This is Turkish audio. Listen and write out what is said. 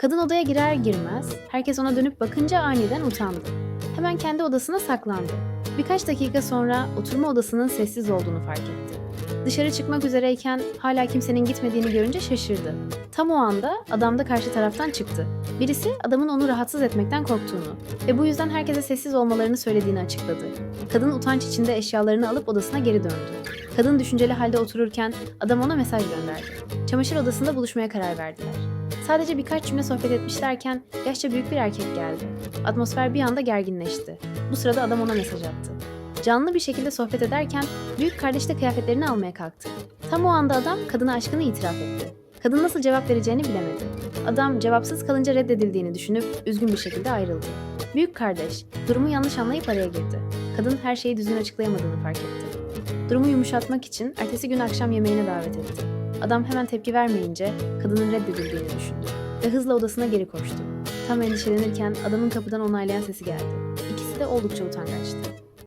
Kadın odaya girer girmez herkes ona dönüp bakınca aniden utandı. Hemen kendi odasına saklandı. Birkaç dakika sonra oturma odasının sessiz olduğunu fark etti. Dışarı çıkmak üzereyken hala kimsenin gitmediğini görünce şaşırdı. Tam o anda adam da karşı taraftan çıktı. Birisi adamın onu rahatsız etmekten korktuğunu ve bu yüzden herkese sessiz olmalarını söylediğini açıkladı. Kadın utanç içinde eşyalarını alıp odasına geri döndü. Kadın düşünceli halde otururken adam ona mesaj gönderdi. Çamaşır odasında buluşmaya karar verdiler. Sadece birkaç cümle sohbet etmişlerken yaşça büyük bir erkek geldi. Atmosfer bir anda gerginleşti. Bu sırada adam ona mesaj attı. Canlı bir şekilde sohbet ederken büyük kardeş de kıyafetlerini almaya kalktı. Tam o anda adam kadına aşkını itiraf etti. Kadın nasıl cevap vereceğini bilemedi. Adam cevapsız kalınca reddedildiğini düşünüp üzgün bir şekilde ayrıldı. Büyük kardeş durumu yanlış anlayıp araya girdi. Kadın her şeyi düzgün açıklayamadığını fark etti. Durumu yumuşatmak için ertesi gün akşam yemeğine davet etti. Adam hemen tepki vermeyince kadının reddedildiğini düşündü ve hızla odasına geri koştu. Tam endişelenirken adamın kapıdan onaylayan sesi geldi. İkisi de oldukça utangaçtı.